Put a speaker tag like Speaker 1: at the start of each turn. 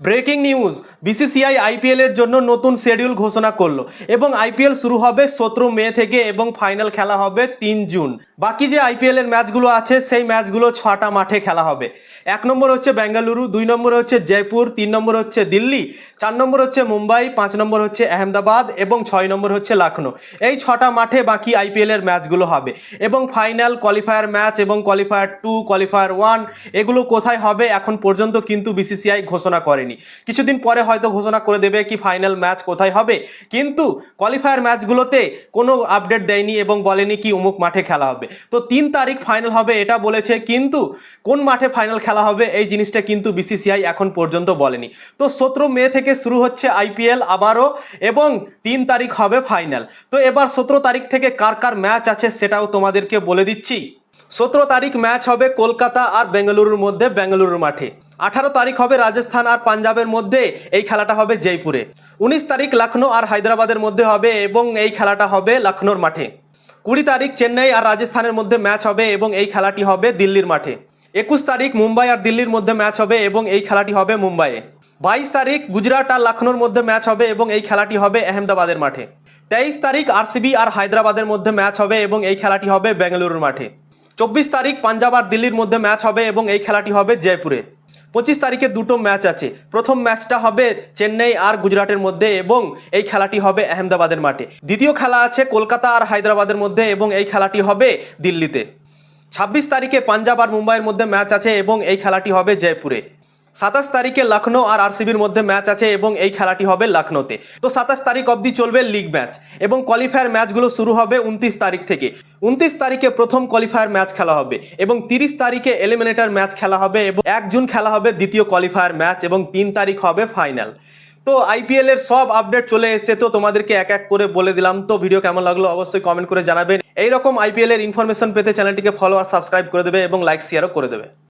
Speaker 1: Breaking news, BCCI IPL এর জন্য নতুন শিডিউল ঘোষণা করল এবং আইপিএল শুরু হবে সতেরো মে থেকে এবং ফাইনাল খেলা হবে তিন জুন। বাকি যে আইপিএল এর ম্যাচগুলো আছে, সেই ম্যাচগুলো ছটা মাঠে খেলা হবে। এক নম্বর হচ্ছে বেঙ্গালুরু, দুই নম্বর হচ্ছে জয়পুর, তিন নম্বর হচ্ছে দিল্লি, চার নম্বর হচ্ছে মুম্বাই, পাঁচ নম্বর হচ্ছে আহমেদাবাদ এবং ছয় নম্বর হচ্ছে লখনৌ এই ছটা মাঠে বাকি আইপিএল এর ম্যাচগুলো হবে এবং ফাইনাল কোয়ালিফায়ার ম্যাচ এবং কোয়ালিফায়ার টু কোয়ালিফায়ার ওয়ান এগুলো কোথায় হবে এখন পর্যন্ত কিন্তু বিসিসিআই ঘোষণা করেনি। কিছুদিন পরে হয়তো ঘোষণা করে দেবে কি ফাইনাল ম্যাচ কোথায় হবে। কিন্তু কোয়ালিফায়ার ম্যাচগুলোতে কোনো আপডেট দেয়নি এবং বলেনি কি অমুক মাঠে খেলা হবে। তো তিন তারিখ ফাইনাল হবে এটা বলেছে, কিন্তু কোন মাঠে ফাইনাল খেলা হবে এই জিনিসটা কিন্তু বিসিসিআই এখন পর্যন্ত বলেনি। তো সতেরো মে থেকে শুরু হচ্ছে আইপিএল আবারও এবং তিন তারিখ হবে ফাইনাল তো এবার সতেরো তারিখ থেকে কার কার ম্যাচ আছে সেটাও তোমাদেরকে বলে দিচ্ছি। সতেরো তারিখ ম্যাচ হবে কলকাতা আর বেঙ্গালুরুর মধ্যে বেঙ্গালুরু মাঠে। আঠারো তারিখ হবে রাজস্থান আর পাঞ্জাবের মধ্যে, এই খেলাটা হবে জয়পুরে। উনিশ তারিখ লখনৌ আর হায়দ্রাবাদের মধ্যে হবে এবং এই খেলাটা হবে লখনৌর মাঠে। কুড়ি তারিখ চেন্নাই আর রাজস্থানের মধ্যে ম্যাচ হবে এবং এই খেলাটি হবে দিল্লির মাঠে। একুশ তারিখ মুম্বাই আর দিল্লির মধ্যে ম্যাচ হবে এবং এই খেলাটি হবে মুম্বাইয়ে। বাইশ তারিখ গুজরাট আর লখনৌর মধ্যে ম্যাচ হবে এবং এই খেলাটি হবে আহমেদাবাদের মাঠে। তেইশ তারিখ আরসিবি আর হায়দ্রাবাদের মধ্যে ম্যাচ হবে এবং এই খেলাটি হবে বেঙ্গালুরুর মাঠে। চব্বিশ তারিখ পাঞ্জাব আর দিল্লির মধ্যে ম্যাচ হবে এবং এই খেলাটি হবে জয়পুরে। পঁচিশ তারিখে দুটো ম্যাচ আছে। প্রথম ম্যাচটা হবে চেন্নাই আর গুজরাটের মধ্যে এবং এই খেলাটি হবে আহমেদাবাদের মাঠে। দ্বিতীয় খেলা আছে কলকাতা আর হায়দ্রাবাদের মধ্যে এবং এই খেলাটি হবে দিল্লিতে। ছাব্বিশ তারিখে পাঞ্জাব আর মুম্বাইয়ের মধ্যে ম্যাচ আছে এবং এই খেলাটি হবে জয়পুরে। সাতাশ তারিখে লখনৌ আর আরসিবির মধ্যে ম্যাচ আছে এবং এই খেলাটি হবে লখনৌতে তো সাতাশ তারিখ অবধি চলবে লিগ ম্যাচ এবং কোয়ালিফায়ার ম্যাচগুলো শুরু হবে উনত্রিশ তারিখ থেকে। উনত্রিশ তারিখে প্রথম কোয়ালিফায়ার ম্যাচ খেলা হবে এবং তিরিশ তারিখে এলিমিনেটার ম্যাচ খেলা হবে এবং এক জুন খেলা হবে দ্বিতীয় কোয়ালিফায়ার ম্যাচ এবং তিন তারিখ হবে ফাইনাল তো আইপিএল এর সব আপডেট চলে এসেছে তো তোমাদেরকে এক এক করে বলে দিলাম। তো ভিডিও কেমন লাগল অবশ্যই কমেন্ট করে জানাবেন। এইরকম আইপিএল এর ইনফরমেশন পেতে চ্যানেলটিকে ফলো আর সাবস্ক্রাইব করে দেবে এবং লাইক শেয়ারও করে দেবে।